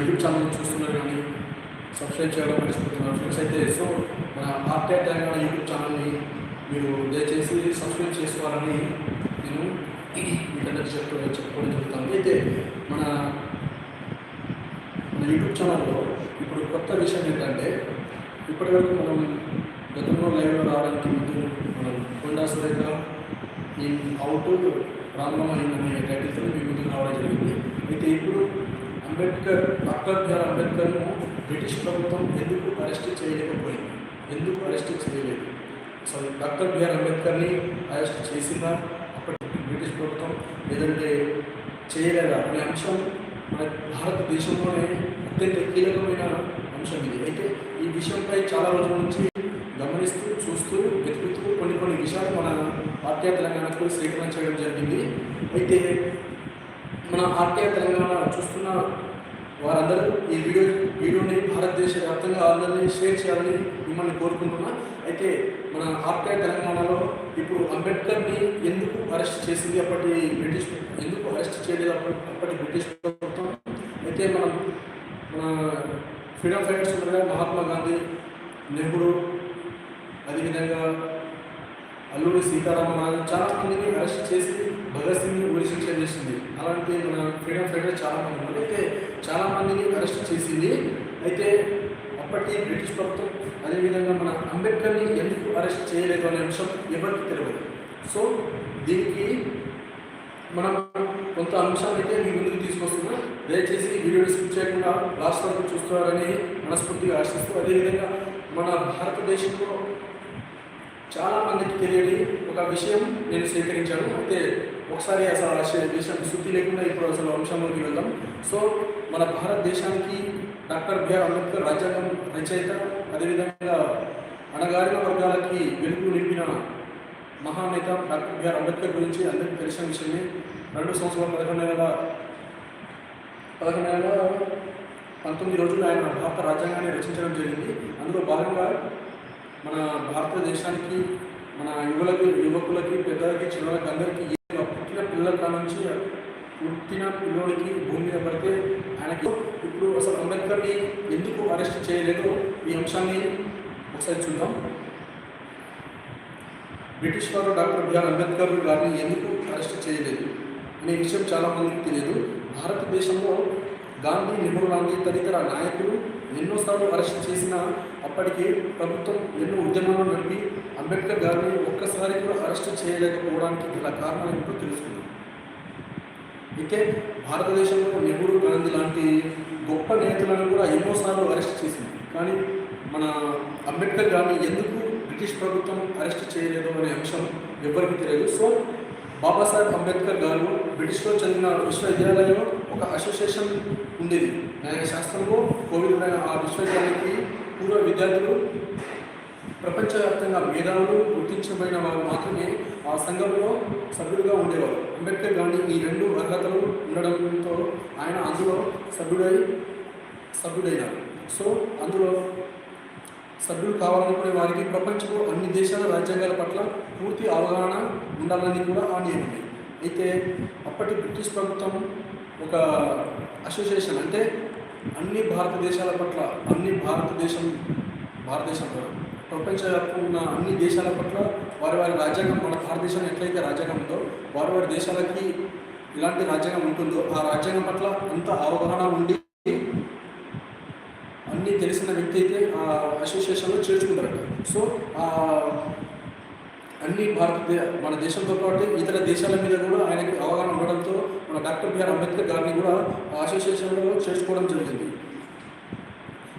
YouTube channel చూస్తున్నారు కానీ subscribe చేయడం మర్చిపోతున్నారు. ఫ్రెండ్స్ అయితే సో మన ఆర్టీ తెలంగాణ యూట్యూబ్ ఛానల్ని మీరు దయచేసి సబ్స్క్రైబ్ చేసుకోవాలని నేను మీకందరికీ చెప్తూ చెప్పుకోవడం జరుగుతుంది అయితే మన మన యూట్యూబ్ ఛానల్లో ఇప్పుడు కొత్త విషయం ఏంటంటే ఇప్పటివరకు మనం గతంలో లైవ్లో రావడానికి ముందు మనం కొండా సురేఖ ఈ అవుట్ రామరామాయణ అనే టైటిల్తో మీ ముందుకు రావడం జరిగింది. అయితే ఇప్పుడు అంబేద్కర్ డాక్టర్ బిఆర్ అంబేద్కర్ను బ్రిటిష్ ప్రభుత్వం ఎందుకు అరెస్ట్ చేయలేకపోయింది? ఎందుకు అరెస్ట్ చేయలేదు? అసలు డాక్టర్ బిఆర్ అంబేద్కర్ని అరెస్ట్ చేసిందా? అప్పటి బ్రిటిష్ ప్రభుత్వం లేదంటే చేయలేదా? అనే అంశం మన భారతదేశంలోనే అత్యంత కీలకమైన అంశం ఇది. అయితే ఈ విషయంపై చాలా రోజుల నుంచి గమనిస్తూ చూస్తూ వెతుకుతూ కొన్ని కొన్ని విషయాలు మన పార్టీ తెలంగాణకు స్వీకరణ చేయడం జరిగింది. అయితే మన ఆర్టీఆర్ తెలంగాణ చూస్తున్న వారందరూ ఈ వీడియో వీడియోని భారతదేశ వ్యాప్తంగా అందరినీ షేర్ చేయాలని మిమ్మల్ని కోరుకుంటున్నా. అయితే మన ఆర్టీఆర్ తెలంగాణలో ఇప్పుడు అంబేద్కర్ని ఎందుకు అరెస్ట్ చేసింది అప్పటి బ్రిటిష్ ఎందుకు అరెస్ట్ చేయలేదు అప్పటి అప్పటి బ్రిటిష్ ప్రభుత్వం? అయితే మనం మన ఫ్రీడమ్ ఫైటర్స్ ఉండగా మహాత్మా గాంధీ నెహ్రూ అదేవిధంగా అల్లూరి సీతారామరాజు చాలా మందిని అరెస్ట్ చేసి భగత్ సింగ్ని ఉరిశిక్ష చేసింది? అలాంటి మన ఫ్రీడమ్ ఫైటర్ చాలా మంది ఉన్నారు. అయితే చాలా మందిని అరెస్ట్ చేసింది. అయితే అప్పటి బ్రిటిష్ ప్రభుత్వం అదేవిధంగా మన అంబేద్కర్ని ఎందుకు అరెస్ట్ చేయలేదు అనే అంశం ఎవరికి తెలియదు సో దీనికి మనం కొంత అంశాలు అయితే మీ ముందుకు తీసుకొస్తున్నాం. దయచేసి వీడియో స్కిప్ చేయకుండా లాస్ట్ వరకు చూస్తున్నారని మనస్ఫూర్తిగా ఆశిస్తూ అదేవిధంగా మన భారతదేశంలో చాలా మందికి తెలియని ఒక విషయం నేను స్వీకరించాను. అయితే ఒకసారి అసలు ఆ విషయం- విషయం శుద్ధి లేకుండా ఇప్పుడు అసలు అంశంలోకి వెళ్దాం సో మన భారతదేశానికి డాక్టర్ బిఆర్ అంబేద్కర్ రాజ్యాంగం రచయిత అదేవిధంగా అణగారిన వర్గాలకి వెలుగు నింపిన మహానేత డాక్టర్ బిఆర్ అంబేద్కర్ గురించి అందరికీ తెలిసిన విషయమే. రెండు సంవత్సరాల పదకొండు నెలల పదకొండు నెలల పంతొమ్మిది రోజులు ఆయన భారత రాజ్యాంగాన్ని రచించడం జరిగింది. అందులో భాగంగా మన భారతదేశానికి మన యువలకు యువకులకి పెద్దలకి చిన్నలకి అందరికీ పుట్టిన పిల్లల కాడ నుంచి పుట్టిన పిల్లోడికి భూమి మీద పడితే ఆయనకి ఇప్పుడు అసలు అంబేద్కర్ని ఎందుకు అరెస్ట్ చేయలేదో? ఈ అంశాన్ని ఒకసారి చూద్దాం. బ్రిటిష్ వారు డాక్టర్ బిఆర్ అంబేద్కర్ గారిని ఎందుకు అరెస్ట్ చేయలేదు అనే విషయం చాలా మందికి తెలియదు. భారతదేశంలో గాంధీ నెహ్రూ గాంధీ తదితర నాయకులు ఎన్నోసార్లు అరెస్ట్ చేసిన అప్పటికి ప్రభుత్వం ఎన్నో ఉద్యమాలు నడిపి అంబేద్కర్ గారిని ఒక్కసారి కూడా అరెస్ట్ చేయలేకపోవడానికి గల కారణాలు ఏంటో తెలుసుకున్నాం అయితే భారతదేశంలో నెహ్రూ గాంధీ లాంటి గొప్ప నేతలను కూడా ఎన్నోసార్లు అరెస్ట్ చేసింది. కానీ మన అంబేద్కర్ గారిని ఎందుకు బ్రిటిష్ ప్రభుత్వం అరెస్ట్ చేయలేదు అనే అంశం ఎవరికి తెలియదు. సో బాబాసాహెబ్ అంబేద్కర్ గారు బ్రిటిష్లో చదివిన విశ్వవిద్యాలయంలో ఒక అసోసియేషన్ ఉండేది. న్యాయ శాస్త్రంలో కోవిదమైన ఆ విశ్వవిద్యాలయానికి పూర్వ విద్యార్థులు ప్రపంచవ్యాప్తంగా మేధావులు గుర్తించబడిన వారు మాత్రమే ఆ సంఘంలో సభ్యులుగా ఉండేవారు. అంబేద్కర్ గాంధీ ఈ రెండు అర్హతలు ఉండడంతో ఆయన అందులో సభ్యుడై సభ్యుడైనారు. సో అందులో సభ్యులు కావాలనుకునే వారికి ప్రపంచంలో అన్ని దేశాల రాజ్యాంగాల పట్ల పూర్తి అవగాహన ఉండాలని కూడా ఆ నియమం అయితే అప్పటి బ్రిటిష్ ప్రభుత్వం ఒక అసోసియేషన్ అంటే అన్ని భారతదేశాల పట్ల అన్ని భారతదేశం భారతదేశంలో ప్రపంచవ్యాప్తంగా ఉన్న అన్ని దేశాల పట్ల వారి వారి రాజ్యాంగం మన భారతదేశం ఎట్లయితే రాజ్యాంగం ఉందో వారి వారి దేశాలకి ఇలాంటి రాజ్యాంగం ఉంటుందో ఆ రాజ్యాంగం పట్ల అంత అవగాహన ఉండి అన్నీ తెలిసిన వ్యక్తి అయితే ఆ అసోసియేషన్లో చేర్చుకుంటారట. సో ఆ అన్ని భారతదే మన దేశంతో పాటు ఇతర దేశాల మీద కూడా ఆయనకి అవగాహన ఉండడంతో మన డాక్టర్ బిఆర్ అంబేద్కర్ గారిని కూడా ఆ అసోసియేషన్లో చేర్చుకోవడం జరిగింది.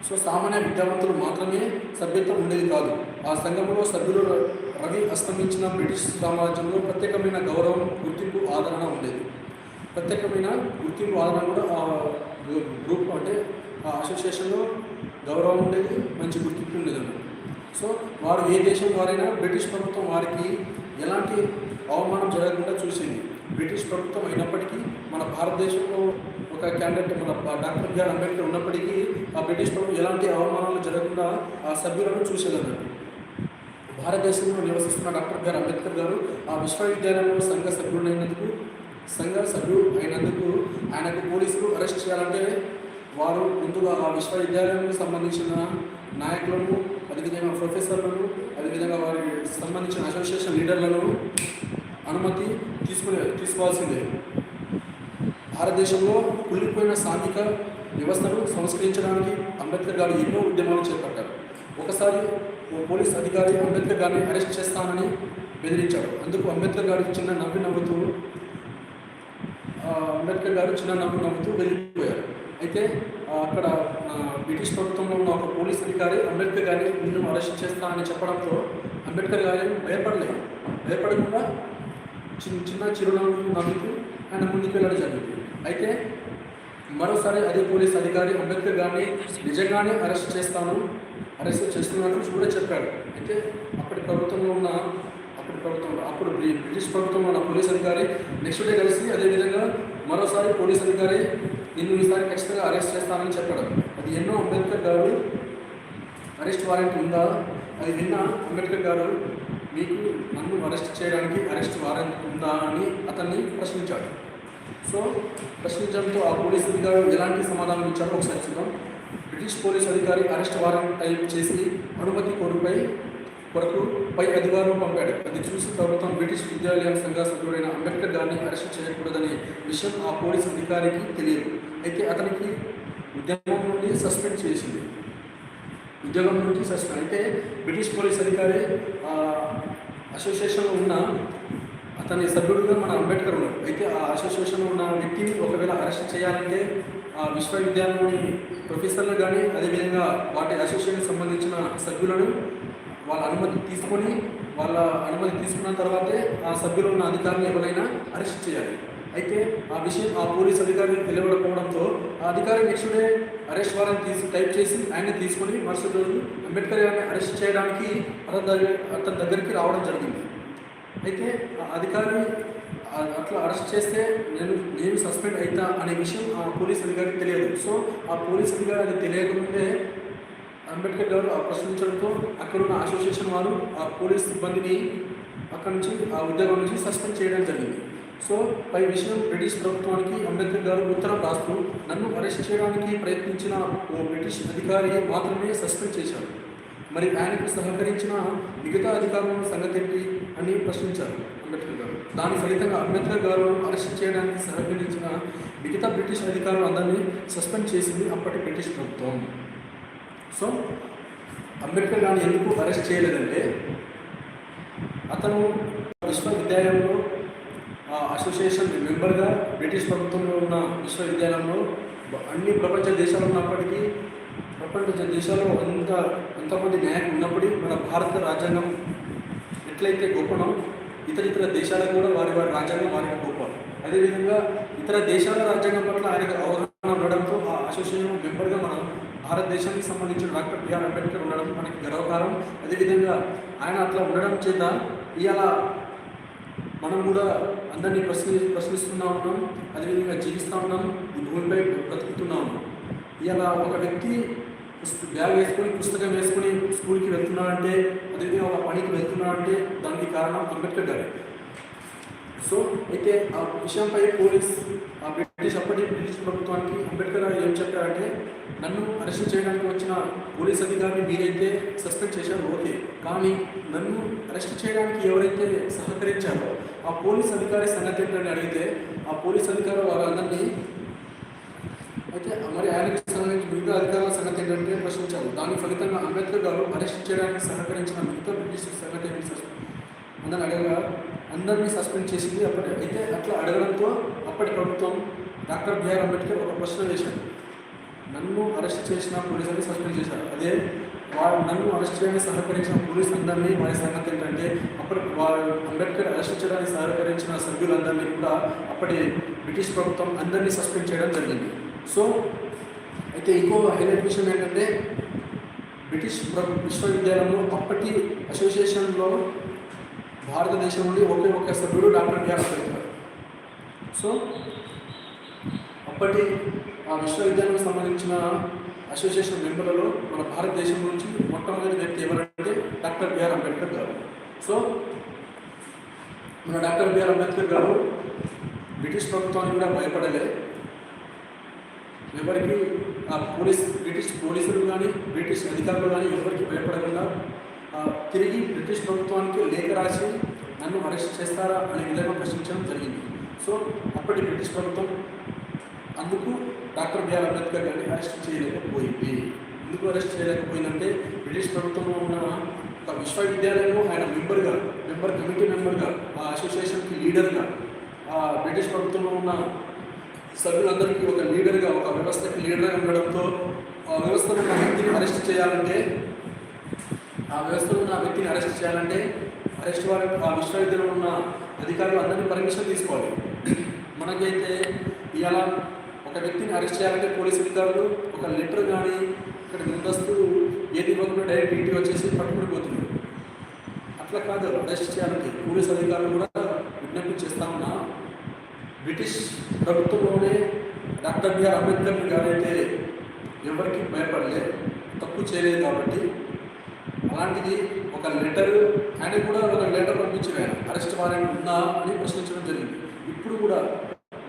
సో సామాన్య విద్యావంతులు మాత్రమే సభ్యత్వం ఉండేది కాదు. ఆ సంఘంలో సభ్యులు రవి అస్తమించిన బ్రిటిష్ సామ్రాజ్యంలో ప్రత్యేకమైన గౌరవం గుర్తింపు ఆదరణ ఉండేది. ప్రత్యేకమైన గుర్తింపు ఆదరణ కూడా ఆ గ్రూప్ అంటే ఆ అసోసియేషన్లో గౌరవం ఉండేది మంచి గుర్తింపు ఉండేది. సో వారు ఏ దేశం వారైనా బ్రిటిష్ ప్రభుత్వం వారికి ఎలాంటి అవమానం జరగకుండా చూసింది. బ్రిటిష్ ప్రభుత్వం అయినప్పటికీ మన భారతదేశంలో ఒక క్యాండిడేట్ మన డాక్టర్ బిఆర్ అంబేద్కర్ ఉన్నప్పటికీ ఆ బ్రిటిష్ ప్రభుత్వం ఎలాంటి అవమానాలు జరగకుండా ఆ సభ్యులను చూసేదన్నట్టు భారతదేశంలో నివసిస్తున్న డాక్టర్ బిఆర్ అంబేద్కర్ గారు ఆ విశ్వవిద్యాలయంలో సంఘ సభ్యుడైనందుకు సంఘ సభ్యుడు అయినందుకు ఆయనకు పోలీసులు అరెస్ట్ చేయాలంటే వారు ముందుగా ఆ విశ్వవిద్యాలయానికి సంబంధించిన నాయకులను అదేవిధంగా ప్రొఫెసర్లను అదేవిధంగా వారికి సంబంధించిన అసోసియేషన్ లీడర్లను అనుమతి తీసుకునే తీసుకోవాల్సిందే. భారతదేశంలో కుళ్ళిపోయిన సాంఘిక వ్యవస్థను సంస్కరించడానికి అంబేద్కర్ గారు ఎన్నో ఉద్యమాలు చేపట్టారు. ఒకసారి ఓ పోలీస్ అధికారి అంబేద్కర్ గారిని అరెస్ట్ చేస్తానని బెదిరించాడు అందుకు అంబేద్కర్ గారు చిన్న నవ్వి నవ్వుతూ అంబేద్కర్ గారు చిన్న నవ్వు నవ్వుతూ వెళ్ళిపోయారు. అయితే అక్కడ బ్రిటిష్ ప్రభుత్వంలో ఉన్న ఒక పోలీస్ అధికారి అంబేద్కర్ గారిని నిన్ను అరెస్ట్ చేస్తానని చెప్పడంతో అంబేద్కర్ గారు భయపడలేదు భయపడకుండా చిన్న చిన్న చిరునవ్వు నవ్వుతూ ఆయన ముందుకు వెళ్ళడం జరిగింది. అయితే మరోసారి అదే పోలీస్ అధికారి అంబేద్కర్ గారిని నిజంగానే అరెస్ట్ చేస్తాను అరెస్ట్ చేస్తున్నాను కూడా చెప్పాడు. అయితే అప్పటి ప్రభుత్వంలో ఉన్న అప్పటి ప్రభుత్వంలో అప్పుడు బ్రిటిష్ ప్రభుత్వంలో ఉన్న పోలీస్ అధికారి నెక్స్ట్ డే కలిసి అదేవిధంగా మరోసారి పోలీస్ అధికారి నిన్ను ఈసారి ఖచ్చితంగా అరెస్ట్ చేస్తానని చెప్పాడు. అది ఎన్నో అంబేద్కర్ గారు అరెస్ట్ వారెంట్ ఉందా? అది నిన్న అంబేద్కర్ గారు మీకు నన్ను అరెస్ట్ చేయడానికి అరెస్ట్ వారెంట్ ఉందా? అని అతన్ని ప్రశ్నించాడు. సో ప్రశ్నించడంతో ఆ పోలీస్ అధికారులు ఎలాంటి సమాధానం ఇచ్చారో ఒకసారి చూద్దాం. బ్రిటిష్ పోలీస్ అధికారి అరెస్ట్ వారెంట్ టైప్ చేసి అనుమతి కోరుపై కొరకు పై అధికారులు పంపాడు. అది చూసి ప్రభుత్వం బ్రిటిష్ విద్యాలయం సంఘ సభ్యుడైన అంబేద్కర్ గారిని అరెస్ట్ చేయకూడదని విషయం ఆ పోలీస్ అధికారికి తెలియదు. అయితే అతనికి ఉద్యోగం నుండి సస్పెండ్ చేసింది. ఉద్యోగం నుంచి సస్పెండ్. అయితే బ్రిటిష్ పోలీస్ అధికారి ఆ, అసోసియేషన్లో ఉన్న అతని సభ్యుడుగా మన అంబేద్కర్ ఉన్నారు. అయితే ఆ అసోసియేషన్లో ఉన్న వ్యక్తిని ఒకవేళ అరెస్ట్ చేయాలంటే ఆ విశ్వవిద్యాలయంలోని ప్రొఫెసర్లు కానీ అదేవిధంగా వాటి అసోసియేషన్కి సంబంధించిన సభ్యులను వాళ్ళ అనుమతి తీసుకొని వాళ్ళ అనుమతి తీసుకున్న తర్వాతే ఆ సభ్యులు ఉన్న అధికారులు ఎవరైనా అరెస్ట్ చేయాలి. అయితే ఆ విషయం ఆ పోలీస్ అధికారికి తెలియకపోవడంతో ఆ అధికారి నెక్స్ట్ డే అరెస్ట్ వారెంట్ తీసి టైప్ చేసి ఆయన తీసుకొని మరుసటి రోజు అంబేద్కర్ గారిని అరెస్ట్ చేయడానికి అతని అతని దగ్గరికి రావడం జరిగింది. అయితే ఆ అధికారి అట్లా అరెస్ట్ చేస్తే నేను నేను సస్పెండ్ అవుతా అనే విషయం ఆ పోలీస్ అధికారికి తెలియదు. సో ఆ పోలీస్ అధికారి అది తెలియకముందే అంబేద్కర్ గారు ఆ ప్రశ్నించడంతో అక్కడున్న అసోసియేషన్ వారు ఆ పోలీస్ సిబ్బందిని అక్కడి నుంచి ఆ ఉద్యోగం నుంచి సస్పెండ్ చేయడం జరిగింది. సో పై విషయం బ్రిటిష్ ప్రభుత్వానికి అంబేద్కర్ గారు ఉత్తరం రాస్తూ నన్ను అరెస్ట్ చేయడానికి ప్రయత్నించిన ఓ బ్రిటిష్ అధికారి మాత్రమే సస్పెండ్ చేశారు. మరి ఆయనకు సహకరించిన మిగతా అధికారులను సంగతి ఏంటి అని ప్రశ్నించారు అంబేద్కర్ గారు. దాని ఫలితంగా అంబేద్కర్ గారు అరెస్ట్ చేయడానికి సహకరించిన మిగతా బ్రిటిష్ అధికారులు అందరినీ సస్పెండ్ చేసింది అప్పటి బ్రిటిష్ ప్రభుత్వం. సో అంబేద్కర్ గారిని ఎందుకు అరెస్ట్ చేయలేదంటే అతను విశ్వవిద్యాలయంలో అసోసియేషన్ మెంబర్గా బ్రిటిష్ ప్రభుత్వంలో ఉన్న విశ్వవిద్యాలయంలో అన్ని ప్రపంచ దేశాలు ఉన్నప్పటికీ ప్రపంచ దేశాల్లో అంత ఎంతమంది న్యాయం ఉన్నప్పటికీ మన భారత రాజ్యాంగం ఎట్లయితే గొప్పనో ఇతర ఇతర దేశాలకు కూడా వారి వారి రాజ్యాంగం వారికి గొప్ప. అదేవిధంగా ఇతర దేశాల రాజ్యాంగం పట్ల ఆయనకు అవగాహన ఉండడంతో ఆ అసోసియేషన్ మెంబర్గా మనం భారతదేశానికి సంబంధించిన డాక్టర్ బిఆర్ అంబేద్కర్ ఉండడం మనకి గర్వకారం అదేవిధంగా ఆయన అట్లా ఉండడం చేత ఇవాళ మనం కూడా అందరినీ ప్రశ్ని ప్రశ్నిస్తూనే ఉన్నాం అదేవిధంగా జీవిస్తూ ఉన్నాం ఈ భూమిపై బ్రతుకుతూనే ఉన్నాం ఇలా ఒక వ్యక్తి పుస్త- బ్యాగ్ వేసుకొని పుస్తకం వేసుకొని స్కూల్కి వెళ్తున్నాడంటే అదేవిధంగా ఒక పనికి వెళ్తున్నాడంటే దానికి కారణం అంబేద్కర్ గారు. సో అయితే ఆ విషయంపై పోలీస్ బ్రిటిష్ అప్పటి బ్రిటిష్ ప్రభుత్వానికి అంబేద్కర్ గారు ఏం చెప్పారంటే నన్ను అరెస్ట్ చేయడానికి వచ్చిన పోలీస్ అధికారిని మీరైతే సస్పెండ్ చేశారు ఓకే. కానీ నన్ను అరెస్ట్ చేయడానికి ఎవరైతే సహకరించారో ఆ పోలీస్ అధికారి సంగతి ఏంటని అడిగితే ఆ పోలీస్ అధికారి వారందరినీ అయితే మరి ఆయనకి సంబంధించి మిగతా అధికారుల సంగతి ఏంటంటే ప్రశ్నించారు. దాని ఫలితంగా అంబేద్కర్ గారు అరెస్ట్ చేయడానికి సహకరించిన మిగతా బ్రిటిష్ సంగతి ఏంటి అందరిని అడగగా అందరినీ సస్పెండ్ చేసింది అప్పటి. అయితే అట్లా అడగడంతో అప్పటి ప్రభుత్వం డాక్టర్ బిఆర్ అంబేద్కర్ ఒక ప్రశ్న వేశాడు నన్ను అరెస్ట్ చేసిన పోలీసుని సస్పెండ్ చేశారు. అదే వారు నన్ను అరెస్ట్ చేయడానికి సహకరించిన పోలీసు అందరినీ వారి సంగతి ఏంటంటే అప్పటి వారు అంబేద్కర్ అరెస్ట్ చేయడానికి సహకరించిన సభ్యులందరినీ కూడా అప్పటి బ్రిటిష్ ప్రభుత్వం అందరినీ సస్పెండ్ చేయడం జరిగింది. సో అయితే ఇంకో హైలైట్ విషయం ఏంటంటే బ్రిటిష్ విశ్వవిద్యాలయంలో అప్పటి అసోసియేషన్లో భారతదేశం నుండి ఒకే ఒక్క సభ్యుడు డాక్టర్ బిఆర్ అంబేద్కర్. సో అప్పటి ఆ విశ్వవిద్యాలయానికి సంబంధించిన అసోసియేషన్ మెంబర్లలో మన భారతదేశం నుంచి మొట్టమొదటి వ్యక్తి ఎవరంటే డాక్టర్ బిఆర్ అంబేద్కర్ గారు. సో మన డాక్టర్ బిఆర్ అంబేద్కర్ గారు బ్రిటిష్ ప్రభుత్వానికి కూడా భయపడలే. ఎవరికి ఆ పోలీస్ బ్రిటిష్ పోలీసులు కానీ బ్రిటిష్ అధికారులు కానీ ఎవరికి భయపడకుండా తిరిగి బ్రిటిష్ ప్రభుత్వానికి లేఖ రాసి నన్ను అరెస్ట్ చేస్తారా అనే విధంగా ప్రశ్నించడం జరిగింది. సో అప్పటి బ్రిటిష్ ప్రభుత్వం అందుకు డాక్టర్ బిఆర్ అంబేద్కర్ గారిని అరెస్ట్ చేయలేకపోయింది. ఎందుకు అరెస్ట్ చేయలేకపోయిందంటే బ్రిటిష్ ప్రభుత్వంలో ఉన్న ఒక విశ్వవిద్యాలయంలో ఆయన మెంబర్గా మెంబర్ కమిటీ మెంబర్గా ఆ అసోసియేషన్కి లీడర్గా ఆ బ్రిటిష్ ప్రభుత్వంలో ఉన్న సభ్యులందరికీ ఒక లీడర్గా ఒక వ్యవస్థకి లీడర్గా ఉండడంతో ఆ వ్యవస్థలో ఉన్న వ్యక్తిని అరెస్ట్ చేయాలంటే ఆ వ్యవస్థలో ఉన్న వ్యక్తిని అరెస్ట్ చేయాలంటే అరెస్ట్ వారి ఆ విశ్వవిద్యాలయంలో ఉన్న అధికారులు అందరినీ పర్మిషన్ తీసుకోవాలి. మనకైతే ఇలా ఒక వ్యక్తిని అరెస్ట్ చేయాలంటే పోలీస్ అధికారులు ఒక లెటర్ కానీ ఇక్కడ ముందస్తు ఏది ఇవ్వకుండా డైరెక్ట్ ఇంటికి వచ్చేసి పట్టుకుని పోతున్నారు అట్లా కాదు అరెస్ట్ చేయాలంటే పోలీస్ అధికారులు కూడా విజ్ఞప్తి చేస్తా ఉన్నా బ్రిటిష్ ప్రభుత్వంలోనే డాక్టర్ బిఆర్ అంబేద్కర్ గారైతే ఎవరికి భయపడలే తప్పు చేయలేదు కాబట్టి అలాంటిది ఒక లెటర్ ఆయన కూడా ఒక లెటర్ పంపించిన ఆయన అరెస్ట్ వారెంట్ ఉందా అని ప్రశ్నించడం జరిగింది. ఇప్పుడు కూడా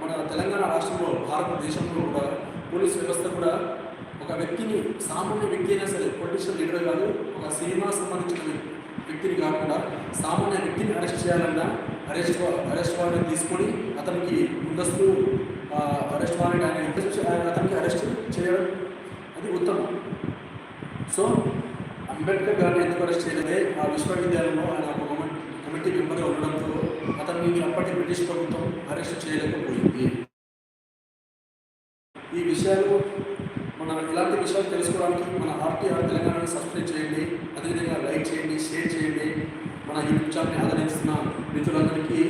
మన తెలంగాణ రాష్ట్రంలో భారతదేశంలో కూడా పోలీస్ వ్యవస్థ కూడా ఒక వ్యక్తిని సామాన్య వ్యక్తి అయినా సరే పొలిటిషియల్ లీడర్ కాదు ఒక సినిమా సంబంధించిన వ్యక్తిని కాకుండా సామాన్య వ్యక్తిని అరెస్ట్ చేయాలన్నా అరెస్ట్ అరెస్ట్ వారెంట్ తీసుకొని అతనికి ముందస్తు అరెస్ట్ వారెంట్ ఆయన ఆయన అతనికి అరెస్ట్ చేయడం అది ఉత్తమం. సో అంబేద్కర్ గారిని ఎందుకు అరెస్ట్ చేయలేదే? ఆ విశ్వవిద్యాలయంలో ఆయన ఒక కమిటీ మెంబర్గా ఉండడంతో అతన్ని అప్పటి బ్రిటిష్ ప్రభుత్వం అరెస్ట్ చేయలేకపోయింది. ఈ విషయాలు మన ఇలాంటి విషయాలు తెలుసుకోవడానికి మన ఆర్టీఆర్ తెలంగాణని సబ్స్క్రైబ్ చేయండి అదేవిధంగా లైక్ చేయండి షేర్ చేయండి. మన యూట్యూబ్ ఛానల్ని ఆదరిస్తున్న మిత్రులందరికీ